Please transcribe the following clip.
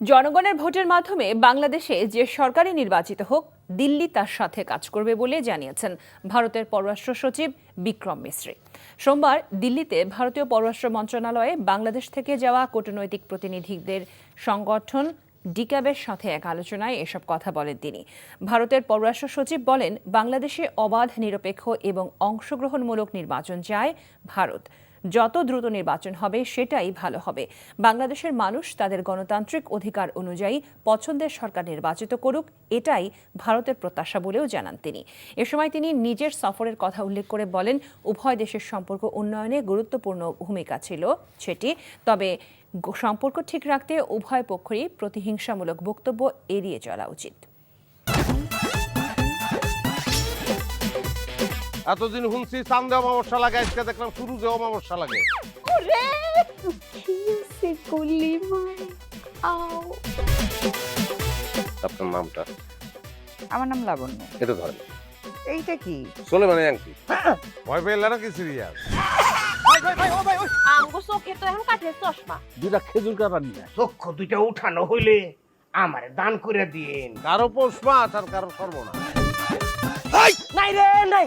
জনগণের ভোটের মাধ্যমে বাংলাদেশে যে সরকারি নির্বাচিত হোক, দিল্লি তার সাথে কাজ করবে বলে জানিয়েছেন ভারতের পররাষ্ট্র সচিব বিক্রম মিশ্রি সোমবার দিল্লিতে ভারতীয় পররাষ্ট্র মন্ত্রণালয়ে বাংলাদেশ থেকে যাওয়া কূটনৈতিক প্রতিনিধিদের সংগঠন ডিক্যাবের সাথে এক আলোচনায় এসব কথা বলেন তিনি। ভারতের পররাষ্ট্র সচিব বলেন, বাংলাদেশে অবাধ, নিরপেক্ষ এবং অংশগ্রহণমূলক নির্বাচন চায় ভারত। যত দ্রুত নির্বাচন হবে, সেটাই ভালো হবে। বাংলাদেশের মানুষ তাদের গণতান্ত্রিক অধিকার অনুযায়ী পছন্দের সরকার নির্বাচিত করুক, এটাই ভারতের প্রত্যাশা বলেও জানান তিনি। এ সময় তিনি নিজের সফরের কথা উল্লেখ করে বলেন, উভয় দেশের সম্পর্ক উন্নয়নে গুরুত্বপূর্ণ ভূমিকা ছিল সেটি। তবে সম্পর্ক ঠিক রাখতে উভয় পক্ষই প্রতিহিংসামূলক বক্তব্য এড়িয়ে চলা উচিত। এতদিন শুনছি চান্দে অমাবস্যা লাগে আজকে দেখলাম সূর্যে অমাবস্যা লাগে। ওরে কিসে গুলি মার আও। আপনার নামটা? আমার নাম লাবণ্য। এটা ধরেন। এইটা কি? চলে মানে আংটি। ভয় পেলে নাকি সিরিয়াস? আমগো চোখে তো এখন কাঠের চশমা। দুটা খেজুর কাটা নিয়ে। চক্ষু দুইটা উঠানো হইলে আমার দান করে দিন কারও পৌষ মাছ আর কারও সর্বনাশ। নাই রে নাই!